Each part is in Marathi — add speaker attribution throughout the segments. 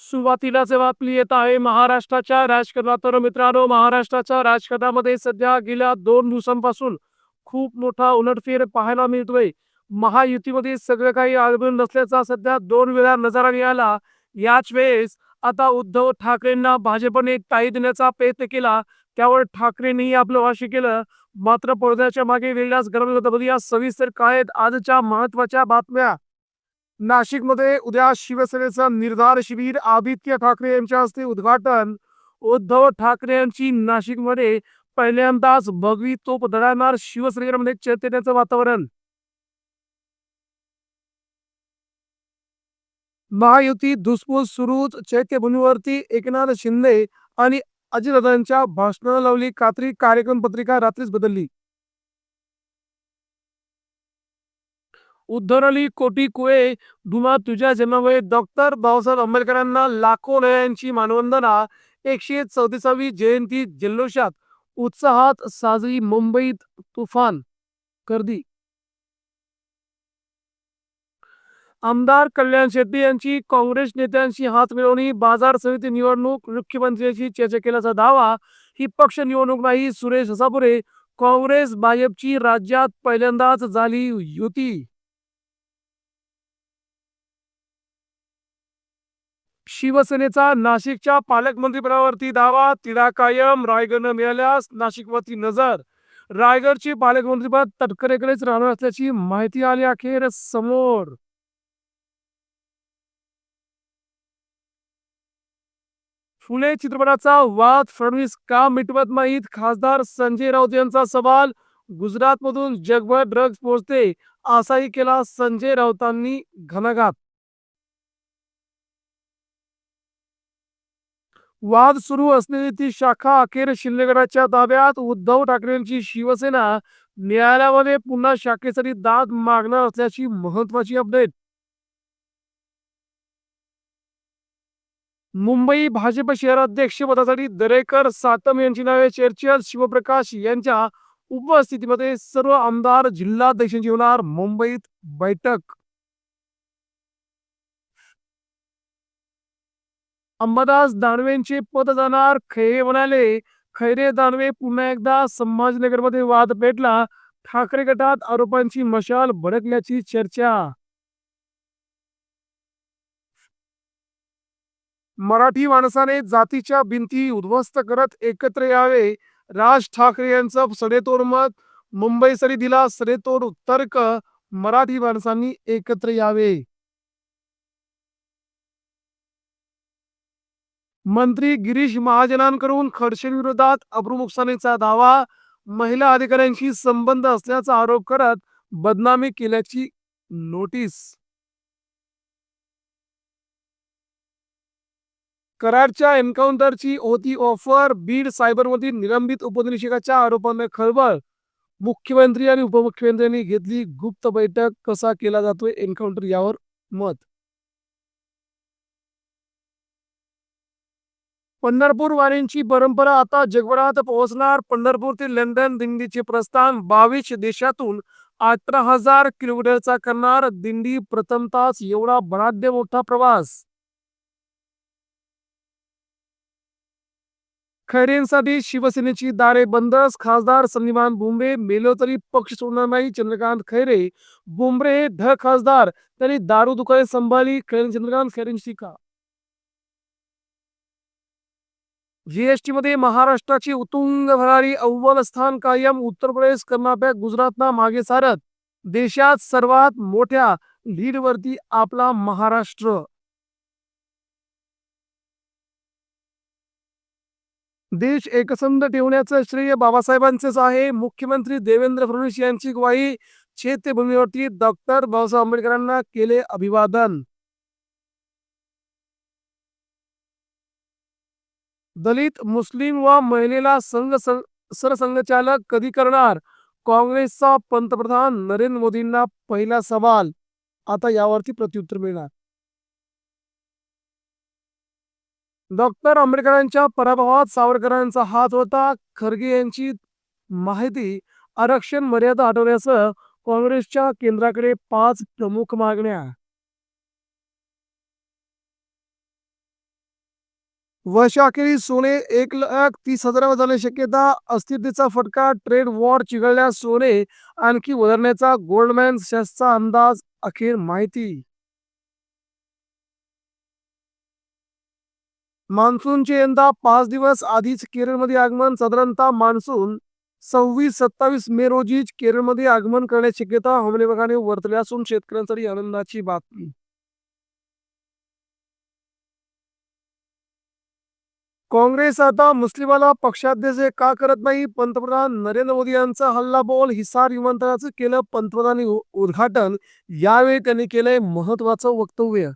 Speaker 1: सुरुवातीला जेव्हा आपली येत आहे महाराष्ट्राच्या राजकारणात तर मित्रांनो महाराष्ट्राच्या राजकारणामध्ये सध्या गेल्या दोन दिवसांपासून खूप मोठा उलटफेर पाहायला मिळतोय. महायुतीमध्ये सगळं काही आढळून नसल्याचा सध्या दोन वेळा नजारा मिळाला याच वेळेस आता उद्धव ठाकरेंना भाजपने टाळी देण्याचा प्रयत्न केला. त्यावर ठाकरेंनी आपलं भाष्य केलं. मात्र पडद्याच्या मागे वेगळ्याच गरम या सविस्तर काय आहेत आजच्या महत्त्वाच्या बातम्या नाशिकमध्ये उद्या शिवसेनेचं निर्धार शिबिर. आदित्य ठाकरे यांच्या हस्ते उद्घाटन. उद्धव ठाकरे यांची नाशिकमध्ये पहिल्यांदाच भगवी तोप दडणार शिवसेनेमध्ये चैतन्याचं वातावरण. महायुती धुसफूस सुरूच चैत्यभूमीवरती एकनाथ शिंदे आणि अजितदादांच्या भाषणाला लावली कात्री. कार्यक्रम पत्रिका रात्रीच बदलली. उद्धरली कोटी कुळे धुमा तुझ्या जन्मामुळे डॉक्टर बाबासाहेब आंबेडकरांना लाखो नयांची मानवंदना एकशे चौतीसावी जयंती जल्लोषात उत्साहात साजरी मुंबईत तुफान गर्दी. आमदार कल्याण शेट्टी यांची काँग्रेस नेत्यांशी हात मिळवणी बाजार समिती निवडणूक मुख्यमंत्र्यांशी चर्चा केल्याचा दावा ही पक्ष निवडणूक नाही सुरेश हसापुरे काँग्रेस भाजपची राज्यात पहिल्यांदाच झाली युती. शिवसेनेचा नाशिकच्या पालकमंत्रीपदावरती दावा तिढा कायम रायगडनं मिळाल्यास नाशिकवरती नजर. रायगडची पालकमंत्रीपद तटकरेकडेच राहणार असल्याची माहिती आली अखेर समोर. फुले चित्रपटाचा वाद फडणवीस का मिटवत नाहीत? खासदार संजय राऊत यांचा सवाल गुजरातमधून जगभर ड्रग्ज पोहोचते असाही केला संजय राऊतांनी घनघात वाद सुरू असलेली ती शाखा अखेर शिंदेगडाच्या ताब्यात उद्धव ठाकरेंची शिवसेना न्यायालयामध्ये पुन्हा शाखेसाठी दाद मागणार असल्याची महत्वाची अपडेट मुंबई भाजप शहराध्यक्ष पदासाठी दरेकर सातम यांची नावे चर्चेत शिवप्रकाश यांच्या उपस्थितीमध्ये सर्व आमदार जिल्हाध्यक्षांची होणार मुंबईत बैठक. अंबादास दानवेंचे पद जाणार खैरे म्हणाले. खैरे दानवे पुन्हा एकदा संभाजीनगरमध्ये वाद पेटला. ठाकरे गटात आरोपांची मशाल भडकल्याची चर्चा. मराठी माणसाने जातीच्या भिंती उद्ध्वस्त करत एकत्र यावे. राज ठाकरे यांचं सडेतोड मत. मुंबईसरी दिला सडेतोड तर्क. मराठी माणसांनी एकत्र यावे. मंत्री गिरीश महाजनांकडून खडसेंविरोधात अब्रुनुकसानीचा दावा महिला अधिकाऱ्यांशी संबंध असल्याचा आरोप करत बदनामी केल्याची नोटीस. कराडच्या एन्काउंटरची होती ऑफर बीड सायबरमधील निलंबित उपनिरीक्षकाच्या आरोपाने खळबळ. मुख्यमंत्री आणि उपमुख्यमंत्र्यांनी घेतली गुप्त बैठक कसा केला जातोय एन्काउंटर यावर मत? पंढरपूर वारींची परंपरा आता जगभरात पोहोचणार. पंढरपूर ते लंडन दिंडीचे प्रस्थान बावीस देशातून अठरा हजार किलोमीटरचा करणार. दिंडी प्रथम तास एवढा बराद्य मोठा प्रवास. खैरेंसाठी शिवसेनेची दारे बंदच खासदार सन्निमान बुंबे मेलो तरी पक्ष सोडणार नाही. चंद्रकांत खैरे बुमरे हे ढ खासदार. त्यांनी दारू दुकाने सांभाळली. खैरे चंद्रकांत खैरेंची टीका जीएसटी मध्ये महाराष्ट्राची उत्तुंग भरारी अव्वल स्थान कायम उत्तर प्रदेश कर्नाटक गुजरातना मागे सारत. देशात सर्वात मोठ्या लीडवरती आपला महाराष्ट्र. देश एकसंध ठेवण्याचं श्रेय बाबासाहेबांचेच आहे. मुख्यमंत्री देवेंद्र फडणवीस यांची ग्वाही चैत्यभूमीवरती डॉक्टर बाबासाहेब आंबेडकरांना केले अभिवादन. दलित मुस्लिम व महिलेला संघ सरसंघचालक कधी करणार? काँग्रेसचा पंतप्रधान नरेंद्र मोदींना पहिला सवाल. आता यावरती प्रत्युत्तर मिळणार. डॉक्टर आंबेडकरांच्या पराभवात सावरकरांचा हात होता. खरगे यांची माहिती आरक्षण मर्यादा हटवण्यासह काँग्रेसच्या केंद्राकडे पाच प्रमुख मागण्या वर्षाखेरीस सोने एक लाख तीस हजारावर जाण्याची शक्यता अस्थिरतेचा फटका ट्रेड वॉर चिघळल्यास सोने आणखी वधारण्याचा गोल्डमॅन सॅक्सचा अंदाज अखेर माहिती. मान्सूनचे यंदा पाच दिवस आधीच केरळमध्ये आगमन साधारणतः मान्सून सव्वीस सत्तावीस मे रोजीच केरळमध्ये आगमन करण्याची शक्यता हवामान विभागाने वर्तवली असून शेतकऱ्यांसाठी आनंदाची बातमी. काँग्रेस आता मुस्लिमाला पक्षाध्यक्ष का करत नाही? पंतप्रधान नरेंद्र मोदी यांचा हल्ला बोल हिसार विमानतळाचं केलं पंतप्रधानांनी उद्घाटन. यावेळी त्यांनी केलंय महत्वाचं वक्तव्य.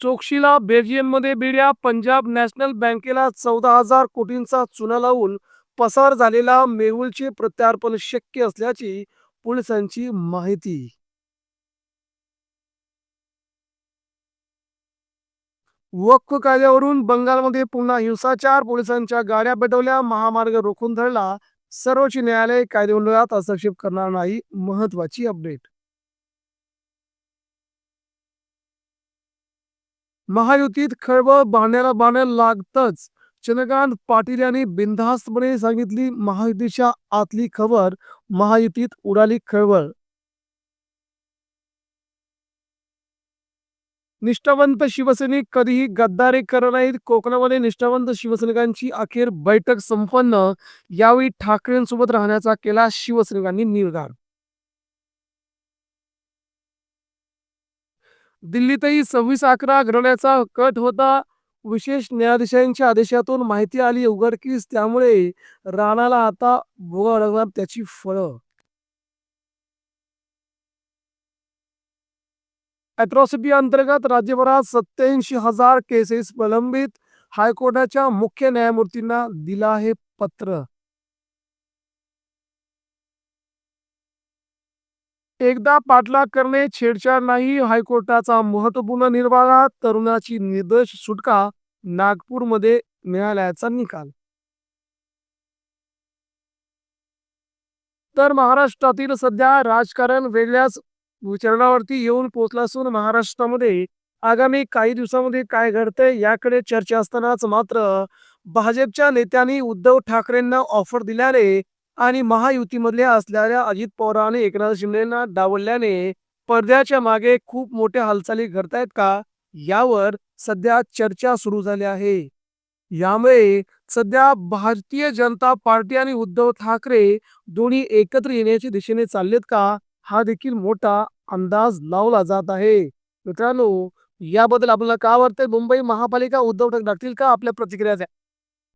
Speaker 1: चोक्शीला बेल्जियममध्ये बिड्या पंजाब नॅशनल बँकेला चौदा हजार कोटींचा चुना लावून पसार झालेला मेहुलचे प्रत्यार्पण शक्य असल्याची पोलिसांची माहिती. वक्फ कायद्यावरून बंगालमध्ये पुन्हा हिंसाचार पोलिसांच्या गाड्या पेटवल्या महामार्ग रोखून धरला. सर्वोच्च न्यायालय कायदेमंडळात हस्तक्षेप करणार नाही महत्वाची अपडेट. महायुतीत खळबळ बांधण्याला बांधायला लागतच. चंद्रकांत पाटील यांनी बिनधास्तपणे सांगितली महायुतीच्या आतली खबर महायुतीत उडाली खळबळ. निष्ठावंत शिवसैनिक कधीही गद्दारी करत नाहीत. कोकणामध्ये निष्ठावंत शिवसैनिकांची अखेर बैठक संपन्न. यावेळी ठाकरेंसोबत राहण्याचा केला शिवसैनिकांनी निर्धार. दिल्लीतही सव्वीस अकरा घडवण्याचा कट होता. विशेष न्यायाधीशांच्या आदेशातून माहिती आली उघडकीस. त्यामुळे राणाला आता भोगावं लागणार त्याची फळं. अॅट्रॉसिटी अंतर्गत राज्यभरात सत्याऐंशी हजार केसेस प्रलंबित. हायकोर्टाच्या मुख्य न्यायमूर्तींना दिला आहे पत्र. एकदा पाठलाग करणे छेडछाड नाही हायकोर्टाचा महत्त्वपूर्ण निर्वाळा तरुणाची निर्दोष सुटका नागपूरमध्ये न्यायालयाचा निकाल. तर महाराष्ट्रातील सध्या राजकारण वेगळ्याच विचारणावरती येऊन पोहोचला असून महाराष्ट्रामध्ये आगामी काही दिवसामध्ये काय घडतंय याकडे चर्चा असतानाच मात्र भाजपच्या नेत्यांनी उद्धव ठाकरेंना ऑफर दिल्याने आणि महायुतीमधल्या असलेल्या अजित पवारांनी एकनाथ शिंदेना डावलल्याने पडद्याच्या मागे खूप मोठ्या हालचाली घडतायत का? यावर सध्या चर्चा सुरू झाली आहे. यामुळे सध्या भारतीय जनता पार्टी आणि उद्धव ठाकरे दोन्ही एकत्र येण्याच्या दिशेने चाललेत का? हा देखील मोठा अंदाज लावला जात आहे. मित्रांनो याबद्दल आपल्याला का वाटतंय? मुंबई महापालिका उद्धव ठाकरे टाकतील का आपल्या प्रतिक्रिया? द्या